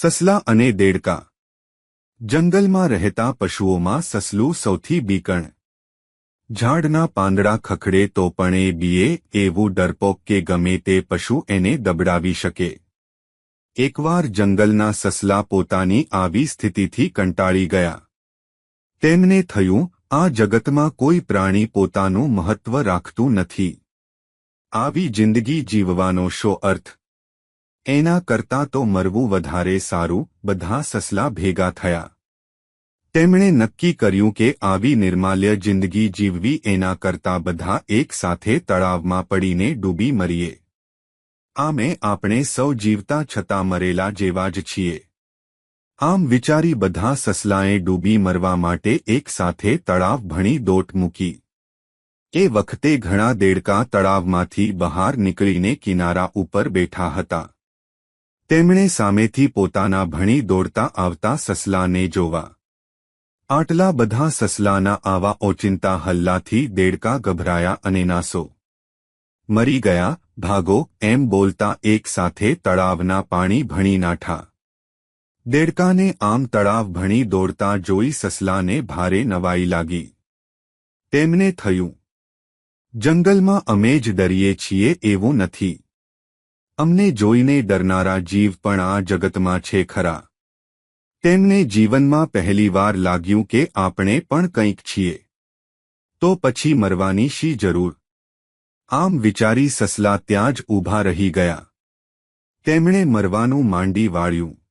સસલા અને દેડકા. જંગલમાં રહેતા પશુઓમાં સસલું સૌથી બીકણ. ઝાડના પાંદડા ખખડે તો પણ એ બીએ એવું ડરપોક કે ગમે તે પશુ એને દબડાવી શકે. એકવાર જંગલના સસલા પોતાની આવી સ્થિતિથી કંટાળી ગયા. તેમને થયું, આ જગતમાં કોઈ પ્રાણી પોતાનું મહત્વ રાખતું નથી. આવી જિંદગી જીવવાનો શો અર્થ? એના કરતાં તો મરવું વધારે સારું, બધા સસલા ભેગા થયા. તેમણે નક્કી કર્યું કે આવી નિર્માલ્ય જિંદગી જીવવી એના કરતાં બધા એકસાથે તળાવમાં પડીને ડૂબી મરીએ. આમે આપણે સૌ જીવતા છતાં મરેલા જેવા જ છીએ. આમ વિચારી બધા સસલાએ ડૂબી મરવા માટે એકસાથે તળાવ ભણી દોટ મૂકી. એ વખતે ઘણા દેડકા તળાવમાંથી બહાર નીકળીને કિનારા ઉપર બેઠા હતા. તેમણે સામેથી પોતાના ભણી દોડતા આવતા સસલાને જોવા. આટલા બધા સસલાના આવા ઓચિંતા હલ્લાથી દેડકા ગભરાયા અને નાસો. મરી ગયા, ભાગો, એમ બોલતા એક સાથે તળાવના પાણી ભણી નાઠા. દેડકાને આમ તળાવ ભણી દોડતા જોઈ સસલાને ભારે નવાઈ લાગી. તેમને થયું. જંગલમાં અમે જ ડરીએ છીએ એવું નથી. અમને જોઈને ડરનારા જીવ પણ આ જગતમાં છે ખરા. તેમને જીવનમાં પહેલીવાર લાગ્યું કે આપણે પણ કંઈક છીએ. તો પછી મરવાની શી જરૂર? આમ વિચારી સસલા ત્યાં જ ઊભા રહી ગયા. તેમણે મરવાનું માંડી વાળ્યું.